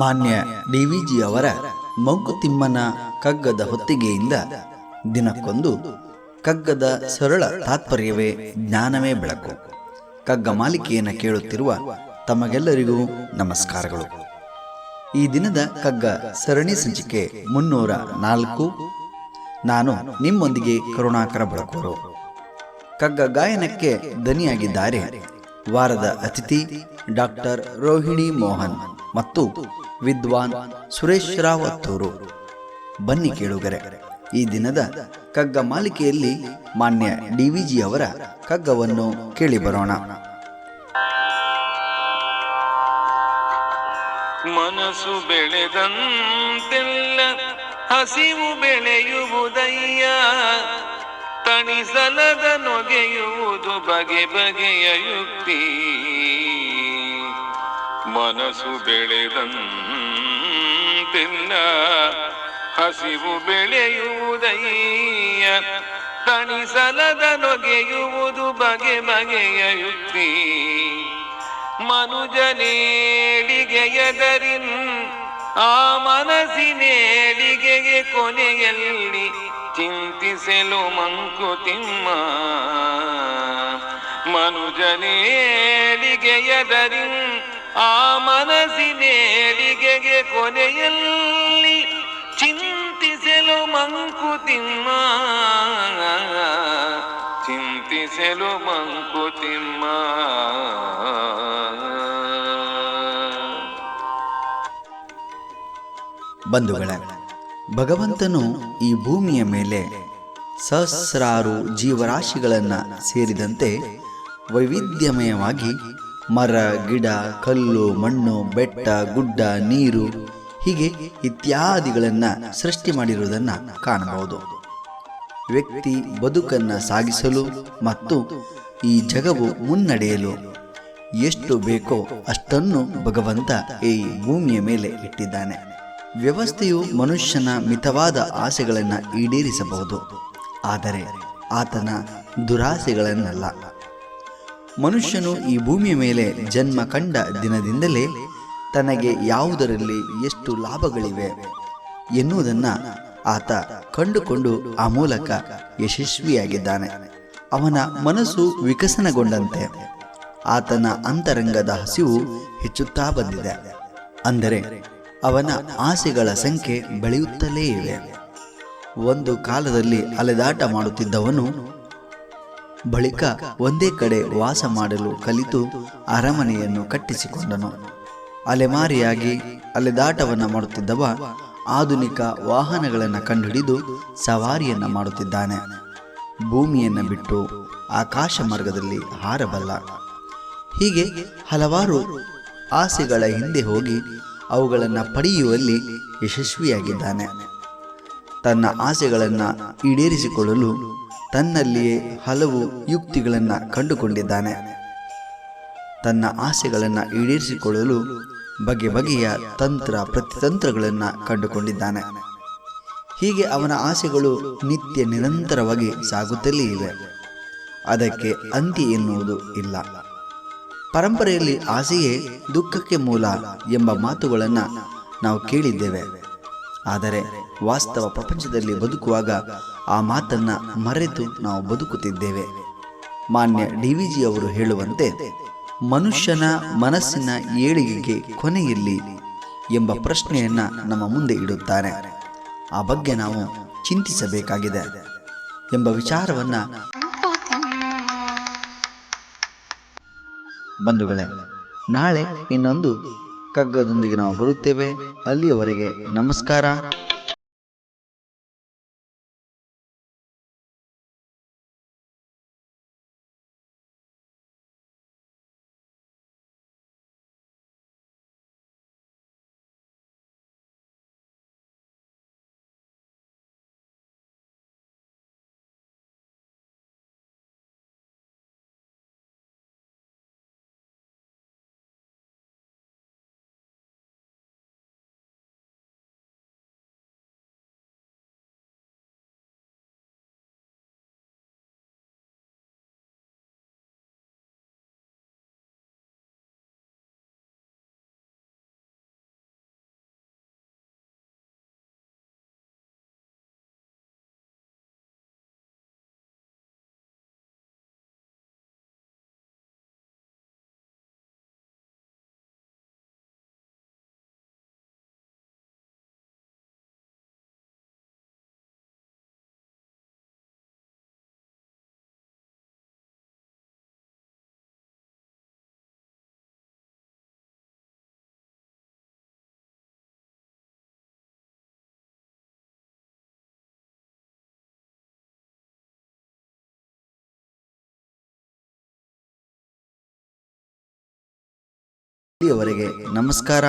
ಮಾನ್ಯ D V G ಅವರ ಮಂಕುತಿಮ್ಮನ ಕಗ್ಗದ ಹೊತ್ತಿಗೆಯಿಂದ ದಿನಕ್ಕೊಂದು ಕಗ್ಗದ ಸರಳ ತಾತ್ಪರ್ಯವೇ ಜ್ಞಾನವೇ ಬೆಳಕು. ಕಗ್ಗ ಮಾಲಿಕೆಯನ್ನು ಕೇಳುತ್ತಿರುವ ತಮಗೆಲ್ಲರಿಗೂ ನಮಸ್ಕಾರಗಳು. ಈ ದಿನದ ಕಗ್ಗ ಸರಣಿ ಸಂಚಿಕೆ ಮುನ್ನೂರ ನಾಲ್ಕು. ನಾನು ನಿಮ್ಮೊಂದಿಗೆ ಕರುಣಾಕರ ಬಳಕೋರು. ಕಗ್ಗ ಗಾಯನಕ್ಕೆ ದನಿಯಾಗಿದ್ದಾರೆ ವಾರದ ಅತಿಥಿ ಡಾಕ್ಟರ್ ರೋಹಿಣಿ ಮೋಹನ್ ಮತ್ತು ವಿದ್ವಾನ್ ಸುರೇಶ್ ರಾವ್ ಅತ್ತೂರು ಬನ್ನಿ ಕೇಳುಗರೆ, ಈ ದಿನದ ಕಗ್ಗ ಮಾಲಿಕೆಯಲ್ಲಿ ಮಾನ್ಯ ಡಿವಿಜಿ ಅವರ ಕಗ್ಗವನ್ನು ಕೇಳಿ ಬರೋಣ. ಮನಸ್ಸು ಬೆಳೆದಂತೆಲ್ಲ ಹಸಿವು ಬೆಳೆಯುವುದಯ್ಯ. ತಣಿಸಲದ ನೊಗೆಯುವುದು ಬಗೆ ಬಗೆಯ ಯುಕ್ತಿ. ಮನಸ್ಸು ಬೆಳೆದಂತೆಲ್ಲ ಹಸಿವು ಬೆಳೆಯುವುದಯ್ಯ. ತಣಿಸಲದ ನೊಗೆಯುವುದು ಬಗೆ ಬಗೆಯ ಯುಕ್ತಿ. ಮನುಜನೇಳಿಗೆಯದರಿನ್ ಆ ಮನಸ್ಸಿನೇಳಿಗೆಗೆ ಕೊನೆಯಲ್ಲಿ ಚಿಂತಿಸಲು ಮಂಕುತಿಮ್ಮ ಮನುಜನೇಳಿಗೆಯದರಿನ್ ಆ ಮನಸ್ಸಿನೇಳಿಗೆಗೆ ಕೊನೆಯಲ್ಲಿ ಚಿಂತಿಸಲು ಮಂಕುತಿಮ್ಮ ಚಿಂತಿಸಲು ಮಂಕುತಿಮ್ಮ ಬಂಧುಗಳ, ಭಗವಂತನು ಈ ಭೂಮಿಯ ಮೇಲೆ ಸಹಸ್ರಾರು ಜೀವರಾಶಿಗಳನ್ನು ಸೇರಿದಂತೆ ವೈವಿಧ್ಯಮಯವಾಗಿ ಮರ, ಗಿಡ, ಕಲ್ಲು, ಮಣ್ಣು, ಬೆಟ್ಟ, ಗುಡ್ಡ, ನೀರು ಹೀಗೆ ಇತ್ಯಾದಿಗಳನ್ನು ಸೃಷ್ಟಿ ಮಾಡಿರುವುದನ್ನು ಕಾಣಬಹುದು. ವ್ಯಕ್ತಿ ಬದುಕನ್ನು ಸಾಗಿಸಲು ಮತ್ತು ಈ ಜಗವು ಮುನ್ನಡೆಯಲು ಎಷ್ಟು ಬೇಕೋ ಅಷ್ಟನ್ನು ಭಗವಂತ ಈ ಭೂಮಿಯ ಮೇಲೆ ಇಟ್ಟಿದ್ದಾನೆ. ವ್ಯವಸ್ಥೆಯು ಮನುಷ್ಯನ ಮಿತವಾದ ಆಸೆಗಳನ್ನು ಈಡೇರಿಸಬಹುದು. ಆದರೆ ಆತನ ದುರಾಸೆಗಳನ್ನಲ್ಲ. ಮನುಷ್ಯನು ಈ ಭೂಮಿಯ ಮೇಲೆ ಜನ್ಮ ಕಂಡ ದಿನದಿಂದಲೇ ತನಗೆ ಯಾವುದರಲ್ಲಿ ಎಷ್ಟು ಲಾಭಗಳಿವೆ ಎನ್ನುವುದನ್ನು ಆತ ಕಂಡುಕೊಂಡು ಆ ಮೂಲಕ ಯಶಸ್ವಿಯಾಗಿದ್ದಾನೆ. ಅವನ ಮನಸ್ಸು ವಿಕಸನಗೊಂಡಂತೆ ಆತನ ಅಂತರಂಗದ ಹಸಿವು ಹೆಚ್ಚುತ್ತಾ ಬಂದಿದೆ. ಅಂದರೆ ಅವನ ಆಸೆಗಳ ಸಂಖ್ಯೆ ಬೆಳೆಯುತ್ತಲೇ ಇವೆ. ಒಂದು ಕಾಲದಲ್ಲಿ ಅಲೆದಾಟ ಮಾಡುತ್ತಿದ್ದವನು ಬಳಿಕ ಒಂದೇ ಕಡೆ ವಾಸ ಮಾಡಲು ಕಲಿತು ಅರಮನೆಯನ್ನು ಕಟ್ಟಿಸಿಕೊಂಡನು. ಅಲೆಮಾರಿಯಾಗಿ ಅಲೆದಾಟವನ್ನು ಮಾಡುತ್ತಿದ್ದವ ಆಧುನಿಕ ವಾಹನಗಳನ್ನು ಕಂಡುಹಿಡಿದು ಸವಾರಿಯನ್ನು ಮಾಡುತ್ತಿದ್ದಾನೆ. ಭೂಮಿಯನ್ನು ಬಿಟ್ಟು ಆಕಾಶ ಮಾರ್ಗದಲ್ಲಿ ಹಾರಬಲ್ಲ. ಹೀಗೆ ಹಲವಾರು ಆಸೆಗಳ ಹಿಂದೆ ಹೋಗಿ ಅವುಗಳನ್ನು ಪಡೆಯುವಲ್ಲಿ ಯಶಸ್ವಿಯಾಗಿದ್ದಾನೆ. ತನ್ನ ಆಸೆಗಳನ್ನು ಈಡೇರಿಸಿಕೊಳ್ಳಲು ತನ್ನಲ್ಲಿಯೇ ಹಲವು ಯುಕ್ತಿಗಳನ್ನು ಕಂಡುಕೊಂಡಿದ್ದಾನೆ. ತನ್ನ ಆಸೆಗಳನ್ನು ಈಡೇರಿಸಿಕೊಳ್ಳಲು ಬಗೆ ಬಗೆಯ ತಂತ್ರ ಪ್ರತಿತಂತ್ರಗಳನ್ನು ಕಂಡುಕೊಂಡಿದ್ದಾನೆ. ಹೀಗೆ ಅವನ ಆಸೆಗಳು ನಿತ್ಯ ನಿರಂತರವಾಗಿ ಸಾಗುತ್ತಲೇ ಇವೆ. ಅದಕ್ಕೆ ಅಂತಿ ಎನ್ನುವುದು ಇಲ್ಲ. ಪರಂಪರೆಯಲ್ಲಿ ಆಸೆಯೇ ದುಃಖಕ್ಕೆ ಮೂಲ ಎಂಬ ಮಾತುಗಳನ್ನು ನಾವು ಕೇಳಿದ್ದೇವೆ. ಆದರೆ ವಾಸ್ತವ ಪ್ರಪಂಚದಲ್ಲಿ ಬದುಕುವಾಗ ಆ ಮಾತನ್ನು ಮರೆತು ನಾವು ಬದುಕುತ್ತಿದ್ದೇವೆ. ಮಾನ್ಯ ಡಿ ವಿ ಜಿ ಅವರು ಹೇಳುವಂತೆ, ಮನುಷ್ಯನ ಮನಸ್ಸಿನ ಏಳಿಗೆಗೆ ಕೊನೆಯಲ್ಲಿ ಎಂಬ ಪ್ರಶ್ನೆಯನ್ನ ನಮ್ಮ ಮುಂದೆ ಇಡುತ್ತಾರೆ. ಆ ಬಗ್ಗೆ ನಾವು ಚಿಂತಿಸಬೇಕಾಗಿದೆ ಎಂಬ ವಿಚಾರವನ್ನ ಬಂಧುಗಳೇ, ನಾಳೆ ಇನ್ನೊಂದು ಕಗ್ಗದೊಂದಿಗೆ ನಾವು ಬರುತ್ತೇವೆ. ಅಲ್ಲಿಯವರೆಗೆ ನಮಸ್ಕಾರ. ಅಲ್ಲಿಯವರೆಗೆ ನಮಸ್ಕಾರ.